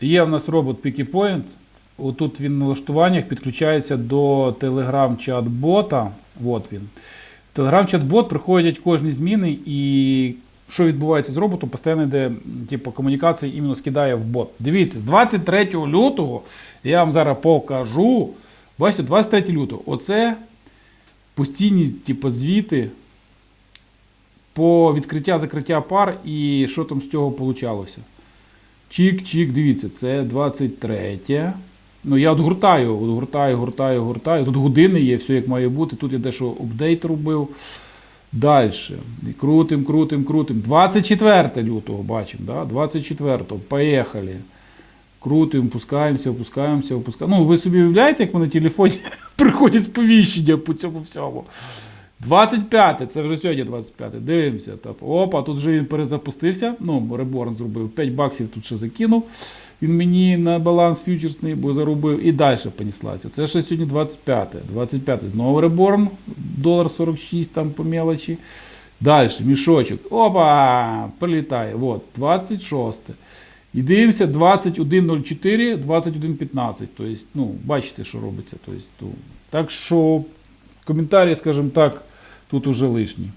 Є в нас робот Picky Point. Отут він в налаштуваннях підключається до Telegram чат-бота. От він. В Telegram чат-бот приходять кожні зміни, і що відбувається з роботом, постійно йде типу, комунікація іменно скидає в бот. Дивіться, з 23 лютого я вам зараз покажу. Бачите, 23 лютого. Оце постійні типу, звіти по відкриття-закриття пар і що там з цього получалося. Чик-чик, дивіться, це 23. Ну, я от гуртаю, гуртаю, гуртаю. Тут години є, все як має бути. Тут я дещо апдейт робив. Далі. Крутим, крутим, крутим. 24 лютого бачимо, да? 24. Поїхали. Крутим, опускаємося, опускаємося, опускаємося. Ну, ви собі уявляєте, як на телефоні приходять сповіщення по цьому всьому. 25, це вже сьогодні 25. Дивимося. Так. Опа, тут вже він перезапустився. Ну, реборн зробив. 5 баксів тут ще закинув. Він мені на баланс фьючерсний, бо заробив. І далі понеслася. Це ще сьогодні 25. 25. Знову реборн. Долар 46 там по мелочі. Далі, мішочок. Опа! Прилітає. От, 26. І дивимося 21.04, 21.15. Тобто, ну, бачите, що робиться. Тобто, ну, так що коментарі, скажімо так, тут уже лишні.